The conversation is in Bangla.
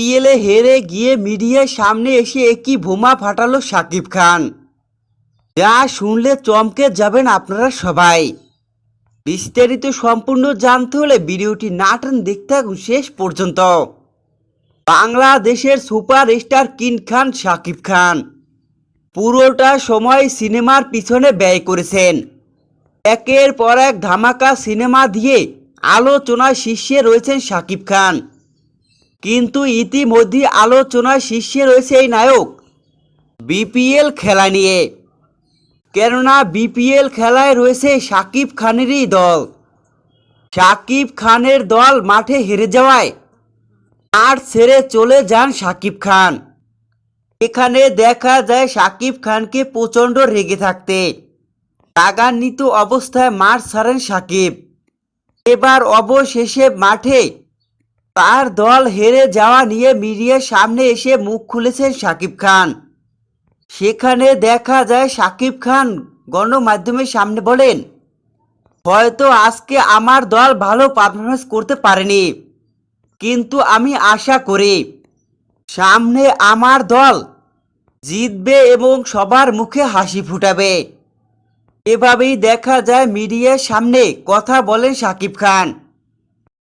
পিএলে হেরে গিয়ে মিডিয়ার সামনে এসে একই বোমা ফাটালো শাকিব খান। যা শুনলে চমকে যাবেন আপনারা সবাই। বিস্তারিত সম্পূর্ণ জানতে হলে ভিডিওটি নাটন দেখতে থাকুন শেষ পর্যন্ত। বাংলাদেশের সুপারস্টার কিন খান শাকিব খান পুরোটা সময় সিনেমার পিছনে ব্যয় করেছেন। একের পর এক ধামাকা সিনেমা দিয়ে আলোচনায় শীর্ষে রয়েছেন শাকিব খান। কিন্তু ইতিমধ্যে আলোচনায় শীর্ষে রয়েছে এই নায়ক। বিপিএল খেলা নিয়ে। কেননা বিপিএল খেলায় রয়েছে শাকিব খানেরই দল। শাকিব খানের দল মাঠে হেরে যাওয়ায় আর ছেড়ে চলে যান শাকিব খান। এখানে দেখা যায় শাকিব খানকে প্রচণ্ড রেগে থাকতে। রাগান্বিত অবস্থায় মাঠ ছাড়েন শাকিব এবার অবশেষে মাঠে তার দল হেরে যাওয়া নিয়ে মিডিয়ার সামনে এসে মুখ খুলেছেন শাকিব খান। সেখানে দেখা যায় শাকিব খান গণমাধ্যমের সামনে বলেন, হয়তো আজকে আমার দল ভালো পারফরমেন্স করতে পারেনি, কিন্তু আমি আশা করি সামনে আমার দল জিতবে এবং সবার মুখে হাসি ফুটাবে। এভাবেই দেখা যায় মিডিয়ার সামনে কথা বলেন শাকিব খান।